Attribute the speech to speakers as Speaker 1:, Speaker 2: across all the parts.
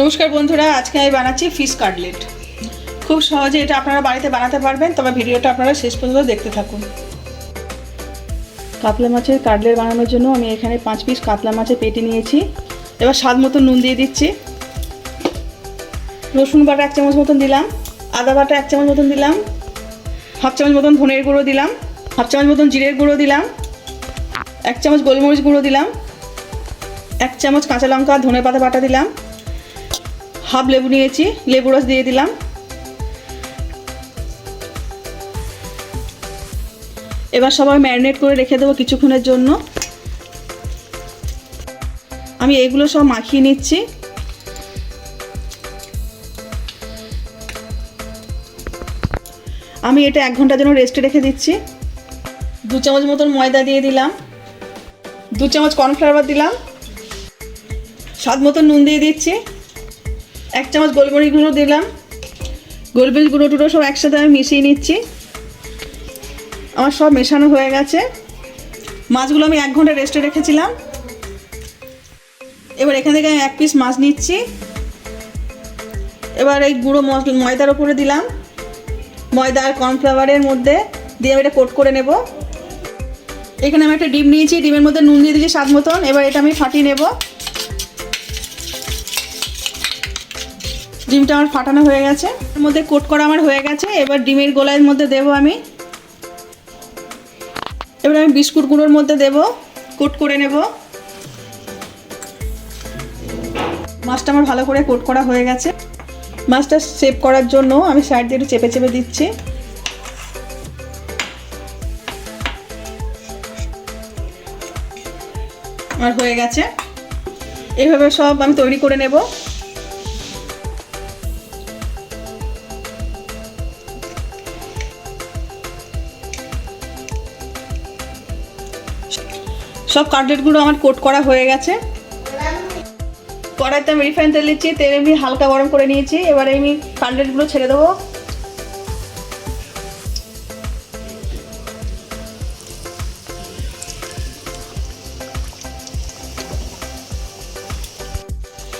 Speaker 1: নমস্কার বন্ধুরা, আজকে আমি বানাচ্ছি ফিশ কাটলেট খুব সহজে এটা আপনারা বাড়িতে বানাতে পারবেন, তবে ভিডিওটা আপনারা শেষ পর্যন্ত দেখতে থাকুন। কাতলা মাছের কাটলেট বানানোর জন্য আমি এখানে পাঁচ পিস কাতলা মাছের পেটি নিয়েছি। এবার স্বাদ মতো নুন দিয়ে দিচ্ছি। রসুন বাটা এক চামচ মতন দিলাম, আদা বাটা এক চামচ মতন দিলাম, হাফ চামচ মতন ধনের গুঁড়ো দিলাম, হাফ চামচ মতন জিরের গুঁড়ো দিলাম, এক চামচ গোলমরিচ গুঁড়ো দিলাম, এক চামচ কাঁচা লঙ্কা ধনে পাতা বাটা দিলাম হাফ লেবু নিয়েছি, লেবু রস দিয়ে দিলাম। এবার সবাই ম্যারিনেট করে রেখে দেবো কিছুক্ষণের জন্য। আমি এগুলো সব মাখিয়ে নিচ্ছি। আমি এটা এক ঘণ্টার জন্য রেস্টে রেখে দিচ্ছি। দু চামচ মতন ময়দা দিয়ে দিলাম। দু চামচ কর্নফ্লাওয়ার দিলাম। স্বাদ মতন নুন দিয়ে দিচ্ছি। এক চামচ গোলমরিচ গুঁড়ো দিলাম। গোলমরিচ গুঁড়ো টুড়ো সব একসাথে আমি মিশিয়ে নিচ্ছি। আমার সব মেশানো হয়ে গেছে। মাছগুলো আমি এক ঘণ্টা রেস্টে রেখেছিলাম। এবার এখান থেকে আমি এক পিস মাছ নিচ্ছি। এবার এই গুঁড়ো ময়দার ওপরে দিলাম। ময়দা আর কর্নফ্লাওয়ারের মধ্যে দিয়ে আমি এটা কোট করে নেব। এখানে আমি একটা ডিম নিয়েছি, ডিমের মধ্যে নুন দিয়ে দিয়েছি স্বাদ মতন। এবার এটা আমি ফাটিয়ে নেব। ডিমটা আমার ফাটানো হয়ে গেছে। এর মধ্যে কোট করা আমার হয়ে গেছে। এবার ডিমের গোলার মধ্যে দেব আমি। এবার আমি বিস্কুট গুঁড়োর মধ্যে দেব। কোট করে নেব। মাছটা আমার ভালো করে কোট করা হয়ে গেছে। মাছটা সেভ করার জন্য আমি সাইড দিয়ে একটু চেপে চেপে দিচ্ছি। আমার হয়ে গেছে। এইভাবে সব আমি তৈরি করে নেব। সব কাটলেটগুলো আমার কোট করা হয়ে গেছে। কড়াইতে আমি রিফাইন তেল দিচ্ছি, তেল এমনি হালকা গরম করে নিয়েছি, এবারে আমি কাটলেটগুলো ছেড়ে দেবো।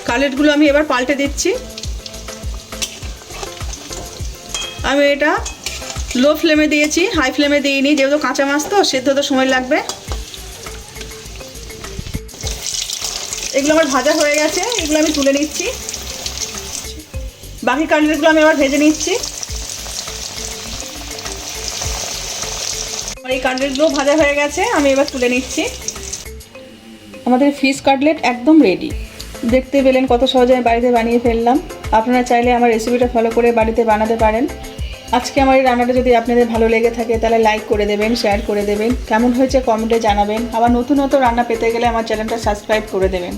Speaker 1: কাটলেটগুলো আমি এবার পাল্টে দিচ্ছি। আমি এটা লো ফ্লেমে দিয়েছি হাই ফ্লেমে দিইনি, যেহেতু কাঁচা মাছ তো, সেদ্ধ তো সময় লাগবে। এগুলো আমার ভাজা হয়ে গেছে, এগুলো আমি তুলে নিচ্ছি। বাকি কাটলেটগুলো আমি আবার ভেজে নিচ্ছি। আমার এই কাটলেটগুলো ভাজা হয়ে গেছে, আমি এবার তুলে নিচ্ছি। আমাদের ফিশ কাটলেট একদম রেডি দেখতে পেলেন কত সহজে আমি বাড়িতে বানিয়ে ফেললাম। আপনারা চাইলে আমার রেসিপিটা ফলো করে বাড়িতে বানাতে পারেন। আজকে আমার এই রান্নাটা যদি আপনাদের ভালো লেগে থাকে, তাহলে লাইক করে দেবেন শেয়ার করে দেবেন। কেমন হয়েছে কমেন্টে জানাবেন। আবার নতুন নতুন রান্না পেতে গেলে আমার চ্যানেলটা সাবস্ক্রাইব করে দেবেন।